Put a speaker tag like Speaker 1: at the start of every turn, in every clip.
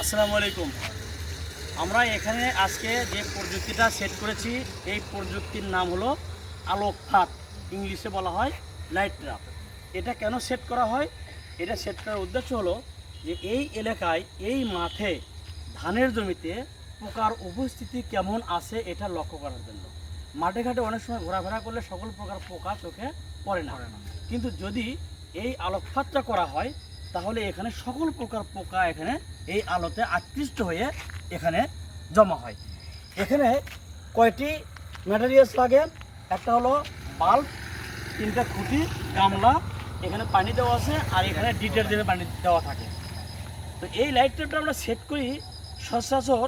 Speaker 1: আসসালামু আলাইকুম। আমরা এখানে আজকে যে প্রযুক্তিটা সেট করেছি, এই প্রযুক্তির নাম হলো আলোক ফাঁদ ইংলিশে বলা হয় লাইট ট্রাপ এটা কেন সেট করা হয়? এটা সেট করার উদ্দেশ্য হলো যে এই এলাকায়, এই মাঠে ধানের জমিতে পোকার উপস্থিতি কেমন আছে এটা লক্ষ্য করার জন্য। মাঠে ঘাটে অনেক সময় ঘোরাফেরা করলে সকল প্রকার পোকা চোখে পড়ে না। কিন্তু যদি এই আলোকপাতটা করা হয় তাহলে এখানে সকল প্রকার পোকা এখানে এই আলোতে আকৃষ্ট হয়ে এখানে জমা হয়। এখানে কয়টি ম্যাটেরিয়ালস লাগে? একটা হলো বাল্ব তিনটা খুঁটি গামলা এখানে পানি দেওয়া আছে আর এখানে ডিটারজেন্টের পানি দেওয়া থাকে। তো এই লাইট ট্যাপটা আমরা সেট করি সচরাচর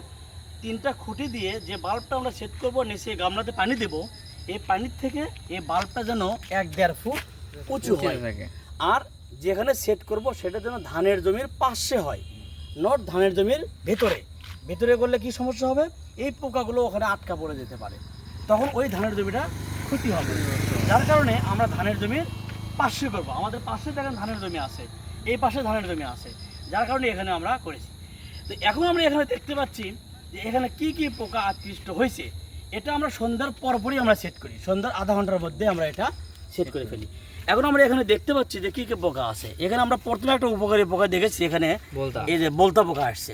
Speaker 1: তিনটা খুঁটি দিয়ে যে বাল্বটা আমরা সেট করব নিচে গামলাতে পানি দেব এই পানির থেকে এই বাল্বটা যেন এক দেড় ফুট উঁচু হয়। আর যেখানে সেট করব সেটা যেন ধানের জমির পাশে হয় নট ধানের জমির ভেতরে। ভেতরে করলে কি সমস্যা হবে? এই পোকাগুলো ওখানে আটকা পড়ে যেতে পারে। তখন ওই ধানের জমিটা ক্ষতি হবে। যার কারণে আমরা ধানের জমির পাশে করব। আমাদের পাশে দেখেন ধানের জমি আছে। এই পাশে ধানের জমি আছে। যার কারণে এখানে আমরা করেছি। তো এখন আমরা এখানে দেখতে পাচ্ছি যে এখানে কি কি পোকা আকৃষ্ট হয়েছে। এটা আমরা সন্ধ্যার পরপরই আমরা সেট করি। সন্ধ্যার আধা ঘণ্টার মধ্যে আমরা এটা সেট করে ফেলি। এখন আমরা এখানে দেখতে পাচ্ছি যে কি কি পোকা আছে। এখানে আমরা প্রথমে একটা উপকারী পোকা দেখেছি এখানে এই যে বলতা পোকা আসছে।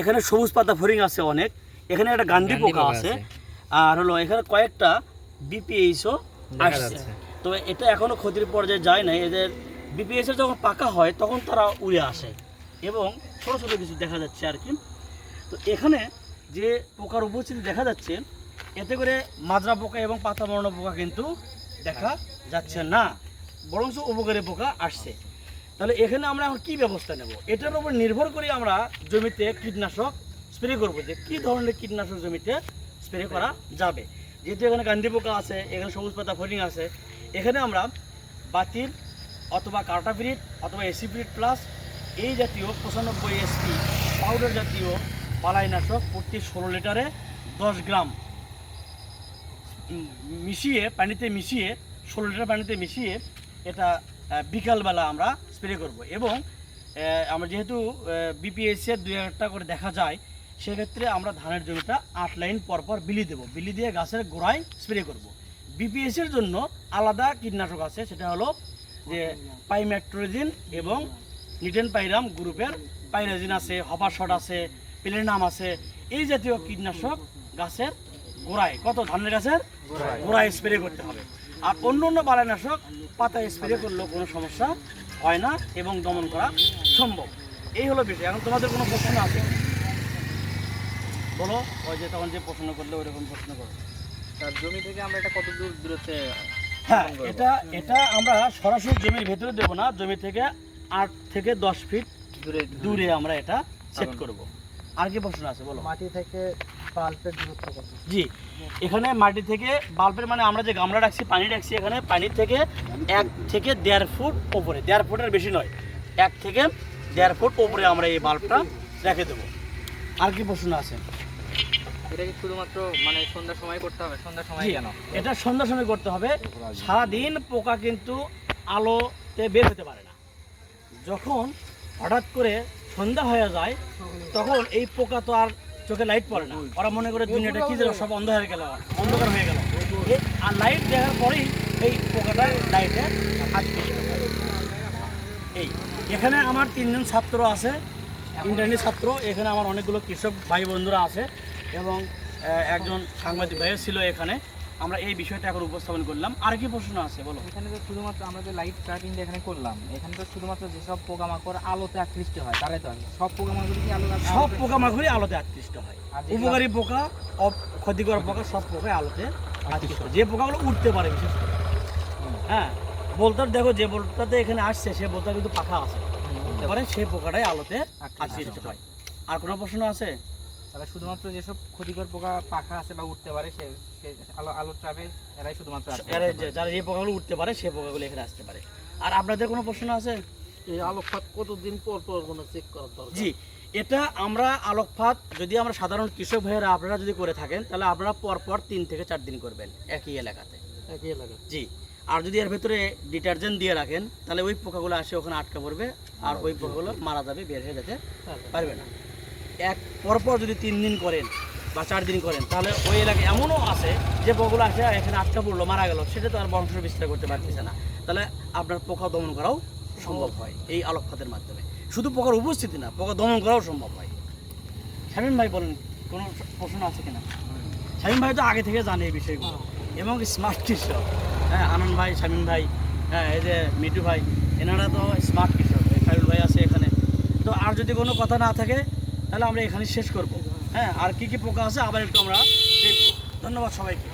Speaker 1: এখানে সবুজ পাতা ফরিং আছে অনেক। এখানে একটা গান্ধী পোকা আছে। আর হলো এখানে কয়েকটা বিপিএইচও আসছে। তো এটা এখনও ক্ষতির পর্যায়ে যায় না এদের বিপিএইচ যখন পাকা হয় তখন তারা উড়ে আসে। এবং ছোট ছোট কিছু দেখা যাচ্ছে আর কি। তো এখানে যে পোকার উপস্থিতি দেখা যাচ্ছে এতে করে মাজরা পোকা এবং পাতা মরণ পোকা কিন্তু দেখা যাচ্ছে না বরঞ্চ উপকারী পোকা আসছে। তাহলে এখানে আমরা এখন কী ব্যবস্থা নেব? এটার উপর নির্ভর করে আমরা জমিতে কীটনাশক স্প্রে করব যে কী ধরনের কীটনাশক জমিতে স্প্রে করা যাবে। যেহেতু এখানে গান্ধী পোকা আছে, এখানে সবুজ পাতা ফলিং আছে, এখানে আমরা বাতিল অথবা কার্টাফিরিট অথবা এসিপিরিট প্লাস এই জাতীয় পঁচানব্বই এসপি পাউডার জাতীয় পালাইনাশক প্রতি ষোলো লিটারে দশ গ্রাম মিশিয়ে, পানিতে মিশিয়ে ষোলো লিটার পানিতে মিশিয়ে এটা বিকালবেলা আমরা স্প্রে করব। এবং আমরা যেহেতু বিপিএসসি এর দুই একটা করে দেখা যায় সেক্ষেত্রে আমরা ধানের জমিটা আট লাইন পরপর বিলি দেবো। বিলি দিয়ে গাছের গোড়ায় স্প্রে করব। বিপিএস এর জন্য আলাদা কীটনাশক আছে সেটা হলো যে পাইম্যাট্রোজিন এবং নিটেন পাইরাম গ্রুপের পাইরাজিন আছে হপার শট আছে প্লেনাম আছে। এই জাতীয় কীটনাশক গাছের গোড়ায় কত? ধানের গাছের গোড়ায়। স্প্রে করতে হবে। আর অন্য অন্য বালানাশক পাতায় স্প্রে করলেও কোনো সমস্যা হয় না এবং দমন করা সম্ভব। এই হলো বিষয়। এখন তোমাদের কোনো প্রশ্ন আছে? বলো ওই যে তখন যে প্রশ্ন করলে ওইরকম প্রশ্ন করো।
Speaker 2: তার জমি থেকে আমরা এটা কত দূর দূরত্বে
Speaker 1: হ্যাঁ এটা এটা আমরা সরাসরি জমির ভেতরে দেবো না। জমি থেকে আট থেকে দশ ফিট
Speaker 2: দূরে
Speaker 1: দূরে আমরা এটা সেট। করব। আর কি প্রশ্ন আছে বলো?
Speaker 3: মাটি থেকে পাল্পের দূরত্ব কত?
Speaker 1: জি। এখানে মাটি থেকে বাল্বের মানে আমরা যে গামলা রাখছি পানি রাখছি এখানে পানি থেকে এক থেকে দেড় ফুট ওপরে। দেড় ফুটের বেশি নয় এক থেকে দেড় ফুট ওপরে আমরা এই বাল্বটা রেখে দেবো। আর কি প্রশ্ন আছে?
Speaker 2: এটা কি শুধুমাত্র মানে সন্ধ্যার সময় করতে হবে? সন্ধ্যার সময়
Speaker 1: জি,
Speaker 2: কেন?
Speaker 1: এটা সন্ধ্যার সময় করতে হবে। সারাদিন পোকা কিন্তু আলোতে বের হতে পারে না। যখন হঠাৎ করে সন্ধ্যা হয়ে যায় তখন এই পোকা তো আর চোখে লাইট পড়ে না। ওরা মনে করে দুনিয়াটা কি যেন সব অন্ধ হয়ে গেল। অন্ধকার হয়ে গেল। আর লাইট দেখার পরেই এই পোকাটা লাইটে হাত। এই, এখানে আমার তিনজন ছাত্র আছে ইন্টারনেট ছাত্র, এখানে আমার অনেকগুলো কৃষক ভাই বন্ধুরা আছে এবং একজন সাংবাদিক ভাইও ছিল এখানে। আমরা এই বিষয়টা এখন উপস্থাপন করলাম। আর কি প্রশ্ন আছে বলো।
Speaker 4: এখানে তো শুধুমাত্র আমরা যে লাইট ট্র্যাকিং এখানে করলাম এখানে তো শুধুমাত্র যেসব পোকামাকড় আলোতে আকৃষ্ট হয় তারাই তো। সব পোকামাকড় কি আলো
Speaker 1: সব পোকামাকড়ই আলোতে আকৃষ্ট হয়। উপকারী পোকা ক্ষতিকর পোকা সব পোকাই আলোতে আকৃষ্ট। যে পোকাগুলো উঠতে পারে বিশেষ করে। হ্যাঁ বলতার দেখো যে বলতাতে এখানে আসছে সে বলতা কিন্তু পাখা আছে। সেই পোকাটাই আলোতে আকৃষ্ট হয়। আর কোনো প্রশ্ন আছে?
Speaker 4: তাহলে শুধুমাত্র যেসব ক্ষতিকর পোকা পাখা আছে বা উঠতে পারে সে সে আলো আলো ট্রাভে এরাই শুধুমাত্র
Speaker 1: যারা যে পোকাগুলো উঠতে পারে সেই পোকাগুলো এখানে আসতে পারে। আর আপনাদের কোনো প্রশ্ন আছে?
Speaker 3: এই আলোকপাত কতদিন পর পর কোনো চেক করার দরকার?
Speaker 1: জি এটা আমরা আলোকপাত যদি আমরা সাধারণ কৃষক ভাইয়েরা আপনারা যদি করে থাকেন তাহলে আপনারা পরপর তিন থেকে চার দিন করবেন একই এলাকাতে।
Speaker 3: একই এলাকা
Speaker 1: জি আর যদি এর ভেতরে ডিটারজেন্ট দিয়ে রাখেন তাহলে ওই পোকাগুলো আসে ওখানে আটকা পড়বে আর ওই পোকাগুলো মারা যাবে বের হয়ে যেতে পারবে না। এক পরপর যদি তিন দিন করেন বা চার দিন করেন, তাহলে ওই এলাকায় এমনও আছে যে বগুলো আসে এখানে আটকা পড়ল, মারা গেল, সেটা তো আর বংশ বিস্তার করতে পারতেছে না। তাহলে আপনার পোকা দমন করাও সম্ভব হয় এই আলোকপাতের মাধ্যমে। শুধু পোকার উপস্থিতি না, পোকা দমন করাও সম্ভব হয়। শামীম ভাই বলেন, কোনো প্রশ্ন আছে কিনা? শামীম ভাই তো আগে থেকে জানে এই বিষয়গুলো। এবং স্মার্ট কৃষক। হ্যাঁ আনন্দ ভাই, শামীম ভাই হ্যাঁ এই যে মিটু ভাই, এনারা তো স্মার্ট কৃষক। খাইরুল ভাই আছে এখানে। তো আর যদি কোনো কথা না থাকে তাহলে আমরা এখানে শেষ করব। হ্যাঁ আর কি কি পোকা আছে আবার একটু আমরা দেখব। ধন্যবাদ সবাইকে।